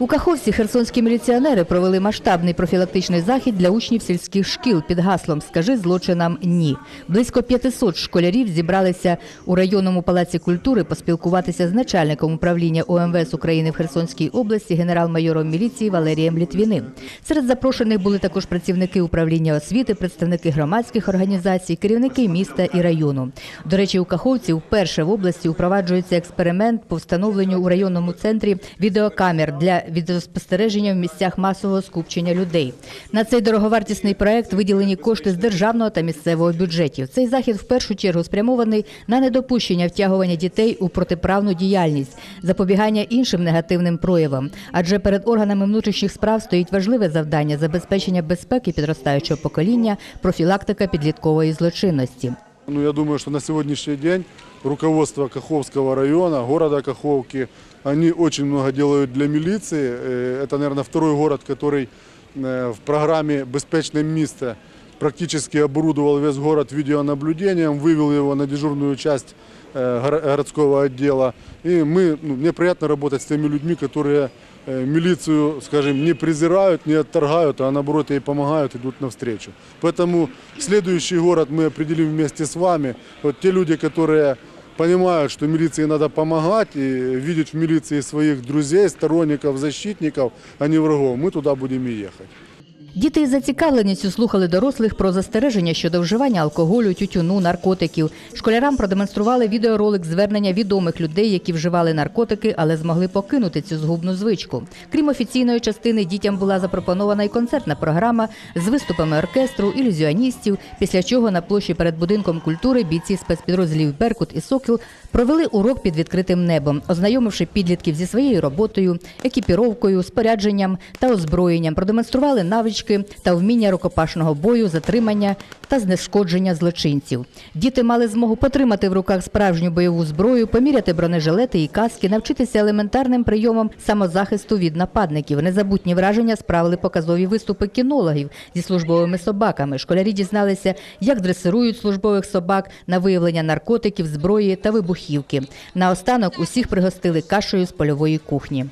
У Каховці херсонські міліціонери провели масштабний профілактичний захід для учнів сільських шкіл під гаслом Скажи злочинам ні. Близько 500 школярів зібралися у районному палаці культури поспілкуватися з начальником управління ОМВС України в Херсонській області генерал-майором міліції Валерієм Літвіним. Серед запрошених були також працівники управління освіти, представники громадських організацій, керівники міста і району. До речі, у Каховці вперше в області впроваджується експеримент по встановленню у районному центрі відеокамер для відеоспостереження в місцях масового скупчення людей. На цей дороговартісний проект виділені кошти з державного та місцевого бюджетів. Цей захід в першу чергу спрямований на недопущення втягування дітей у протиправну діяльність, запобігання іншим негативним проявам. Адже перед органами внутрішніх справ стоїть важливе завдання забезпечення безпеки підростаючого покоління, профілактика підліткової злочинності. Ну, я думаю, что на сегодняшний день руководство Каховского района, города Каховки, они очень много делают для милиции. Э, Это, наверное, второй город, который э, в программе «Беспечное место» практически оборудовал весь город видеонаблюдением, вывел его на дежурную часть э, горо- городского отдела. И мы, ну, мне приятно работать с теми людьми, которые э, милицию, скажем, не презирают, не отторгают, а наоборот ей помогают, идут навстречу. Поэтому следующий город мы определим вместе с вами. Вот те люди, которые понимают, что милиции надо помогать и видеть в милиции своих друзей, сторонников, защитников, а не врагов, мы туда будем и ехать. Діти із зацікавленістю слухали дорослих про застереження щодо вживання алкоголю, тютюну, наркотиків. Школярам продемонстрували відеоролик звернення відомих людей, які вживали наркотики, але змогли покинути цю згубну звичку. Крім офіційної частини, дітям була запропонована і концертна програма з виступами оркестру, ілюзіоністів. Після чого на площі перед будинком культури бійці спецпідрозділів Беркут і Сокіл провели урок під відкритим небом, ознайомивши підлітків зі своєю роботою, екіпіровкою, спорядженням та озброєнням, продемонстрували навички та вміння рукопашного бою, затримання та знешкодження злочинців. Діти мали змогу потримати в руках справжню бойову зброю, поміряти бронежилети і каски, навчитися елементарним прийомам самозахисту від нападників. Незабутні враження справили показові виступи кінологів зі службовими собаками. Школярі дізналися, як дресирують службових собак на виявлення наркотиків, зброї та вибухівки. Наостанок усіх пригостили кашею з польової кухні.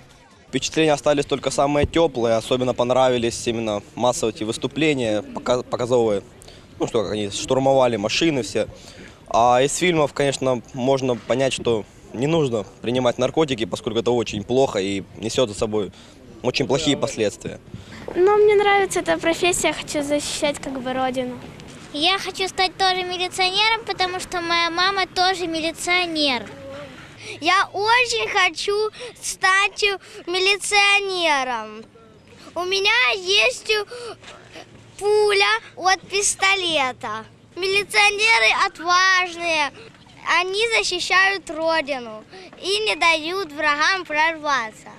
Впечатления остались только самые теплые. Особенно понравились именно массовые эти выступления, пока- показовые. Ну, что как они штурмовали машины все. А из фильмов, конечно, можно понять, что не нужно принимать наркотики, поскольку это очень плохо и несет за собой очень плохие последствия. Но мне нравится эта профессия, хочу защищать как бы родину. Я хочу стать тоже милиционером, потому что моя мама тоже милиционер. Я очень хочу стать милиционером. У меня есть пуля от пистолета. Милиционеры отважные. Они защищают родину и не дают врагам прорваться.